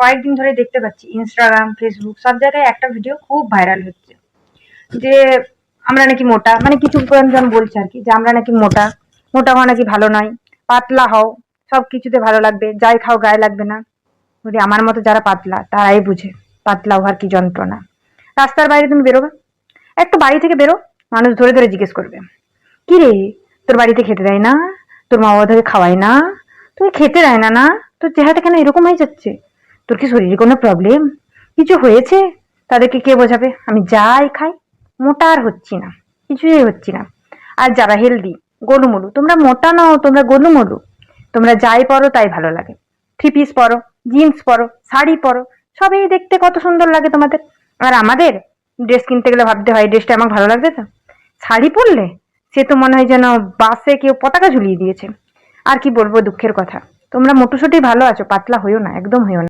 কয়েকদিন ধরে দেখতে পাচ্ছি ইনস্টাগ্রাম ফেসবুক সব জায়গায় একটা ভিডিও খুব ভাইরাল হচ্ছে। যে আমরা নাকি মোটা মানে কিছু জন বলছে আর কি, যে আমরা নাকি মোটা মোটা হওয়া নাকি ভালো নয়, পাতলা হও, সব কিছুতে ভালো লাগবে, যাই খাও গায়ে লাগবে না। বলি, আমার মতো যারা পাতলা, তারাই বুঝে, পাতলা হওয়ার কি যন্ত্রণা। রাস্তার বাইরে তুমি বেরোবে, একটু বাড়ি থেকে বেরো, মানুষ ধরে ধরে জিজ্ঞেস করবে, কি রে, তোর বাড়িতে খেতে দেয় না? তোর মা বাবা তোকে খাওয়ায় না? তুই খেতে দেয় না না? তোর চেহারাটা কেন এরকম হয়ে যাচ্ছে? তোর কি শরীরে কোনো প্রবলেম কিছু হয়েছে? তাদেরকে কে বোঝাবে? আমি যাই খাই। মোটা আর হচ্ছি না। কিছুই হচ্ছি না। আর যারা হেলদি গোলুমলু, তোমরা মোটা নাও, তোমরা গোলুমলু। তোমরা যাই পরো, তাই ভালো লাগে। থ্রি পিস পরো জিন্স পরো, শাড়ি পরো, সবই দেখতে কত সুন্দর লাগে তোমাদের। আর আমাদের ড্রেস কিনতে গেলে ভাবতে হয় ড্রেসটা আমার ভালো লাগবে তো? শাড়ি পরলে সে তো মনে হয় যেন বাসে কেউ পতাকা ঝুলিয়ে দিয়েছে। আর কি বলব দুঃখের কথা। তোমরা মোটুসুটি ভালো আছো, পাতলা হইও না, একদম হইও না।